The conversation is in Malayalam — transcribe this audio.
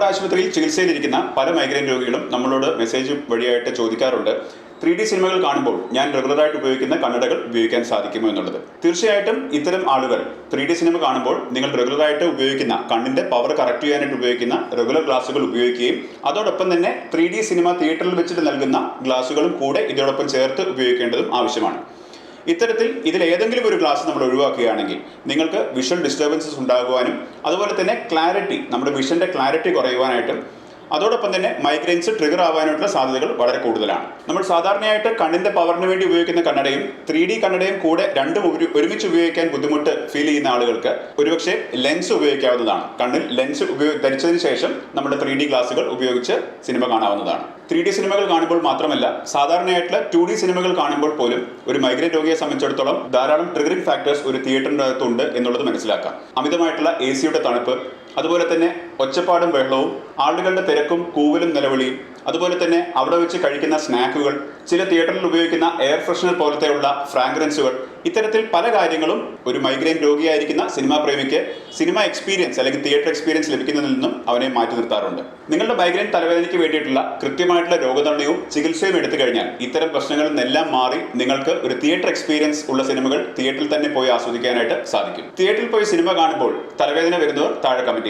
നമ്മുടെ ആശുപത്രിയിൽ ചികിത്സയിലിരിക്കുന്ന പല മൈഗ്രെയിൻ രോഗികളും നമ്മളോട് മെസ്സേജ് വഴിയായിട്ട് ചോദിക്കാറുണ്ട്. ത്രീ ഡി സിനിമകൾ കാണുമ്പോൾ ഞാൻ റെഗുലറായിട്ട് ഉപയോഗിക്കുന്ന കണ്ണടകൾ ഉപയോഗിക്കാൻ സാധിക്കുമോ എന്നുള്ളത്. തീർച്ചയായിട്ടും ഇത്തരം ആളുകൾ ത്രീ ഡി സിനിമ കാണുമ്പോൾ നിങ്ങൾ റെഗുലറായിട്ട് ഉപയോഗിക്കുന്ന കണ്ണിന്റെ പവർ കറക്റ്റ് ചെയ്യാനായിട്ട് ഉപയോഗിക്കുന്ന റെഗുലർ ഗ്ലാസുകൾ ഉപയോഗിക്കുകയും അതോടൊപ്പം തന്നെ ത്രീ ഡി സിനിമ തിയേറ്ററിൽ വെച്ചിട്ട് നൽകുന്ന ഗ്ലാസുകളും കൂടെ ഇതോടൊപ്പം ചേർത്ത് ഉപയോഗിക്കേണ്ടതും ആവശ്യമാണ്. ഇത്തരത്തിൽ ഇതിൽ ഏതെങ്കിലും ഒരു ക്ലാസ് നമ്മൾ ഒഴിവാക്കുകയാണെങ്കിൽ നിങ്ങൾക്ക് വിഷ്വൽ ഡിസ്റ്റർബൻസസ് ഉണ്ടാകുവാനും അതുപോലെ തന്നെ ക്ലാരിറ്റി നമ്മുടെ വിഷന്റെ ക്ലാരിറ്റി കുറയുവാനായിട്ടും അതോടൊപ്പം തന്നെ മൈഗ്രെയിൻസ് ട്രിഗർ ആവാനായിട്ടുള്ള സാധ്യതകൾ വളരെ കൂടുതലാണ്. നമ്മൾ സാധാരണയായിട്ട് കണ്ണിന്റെ പവറിന് വേണ്ടി ഉപയോഗിക്കുന്ന കണ്ണടയും ത്രീ ഡി കണ്ണടയും കൂടെ രണ്ടും ഒരുമിച്ച് ഉപയോഗിക്കാൻ ബുദ്ധിമുട്ട് ഫീൽ ചെയ്യുന്ന ആളുകൾക്ക് ഒരുപക്ഷെ ലെൻസ് ഉപയോഗിക്കാവുന്നതാണ്. കണ്ണിൽ ലെൻസ് ഉപയോഗ ധരിച്ചതിന് ശേഷം നമ്മുടെ ത്രീ ഡി ഗ്ലാസുകൾ ഉപയോഗിച്ച് സിനിമ കാണാവുന്നതാണ്. ത്രീ ഡി സിനിമകൾ കാണുമ്പോൾ മാത്രമല്ല സാധാരണയായിട്ടുള്ള ടു ഡി സിനിമകൾ കാണുമ്പോൾ പോലും ഒരു മൈഗ്രേൻ രോഗിയെ സംബന്ധിച്ചിടത്തോളം ധാരാളം ട്രിഗറിംഗ് ഫാക്ടേഴ്സ് ഒരു തിയേറ്ററിന്റെ അകത്തുണ്ട് എന്നുള്ളത് മനസ്സിലാക്കാം. അമിതമായിട്ടുള്ള എ സിയുടെ തണുപ്പ് അതുപോലെ തന്നെ ഒച്ചപ്പാടും ബഹളവും ആളുകളുടെ തിരക്കും കൂവലും നിലവിളിയും അതുപോലെ തന്നെ അവിടെ വെച്ച് കഴിക്കുന്ന സ്നാക്കുകൾ ചില തിയേറ്ററിൽ ഉപയോഗിക്കുന്ന എയർ ഫ്രഷ്നർ പോലത്തെയുള്ള ഫ്രാഗ്രൻസുകൾ ഇത്തരത്തിൽ പല കാര്യങ്ങളും ഒരു മൈഗ്രെയിൻ രോഗിയായിരിക്കുന്ന സിനിമാ പ്രേമിക്ക് സിനിമ എക്സ്പീരിയൻസ് അല്ലെങ്കിൽ തിയേറ്റർ എക്സ്പീരിയൻസ് ലഭിക്കുന്നതിൽ നിന്നും അവനെ മാറ്റി നിർത്താറുണ്ട്. നിങ്ങളുടെ മൈഗ്രെയിൻ തലവേദനയ്ക്ക് വേണ്ടിയിട്ടുള്ള കൃത്യമായിട്ടുള്ള രോഗനിർണയവും ചികിത്സയും എടുത്തു കഴിഞ്ഞാൽ ഇത്തരം പ്രശ്നങ്ങളിൽ നിന്നെല്ലാം മാറി നിങ്ങൾക്ക് ഒരു തിയേറ്റർ എക്സ്പീരിയൻസ് ഉള്ള സിനിമകൾ തിയേറ്ററിൽ തന്നെ പോയി ആസ്വദിക്കാനായിട്ട് സാധിക്കും. തിയേറ്ററിൽ പോയി സിനിമ കാണുമ്പോൾ തലവേദന വരുന്നവർ താഴെ കമന്റ്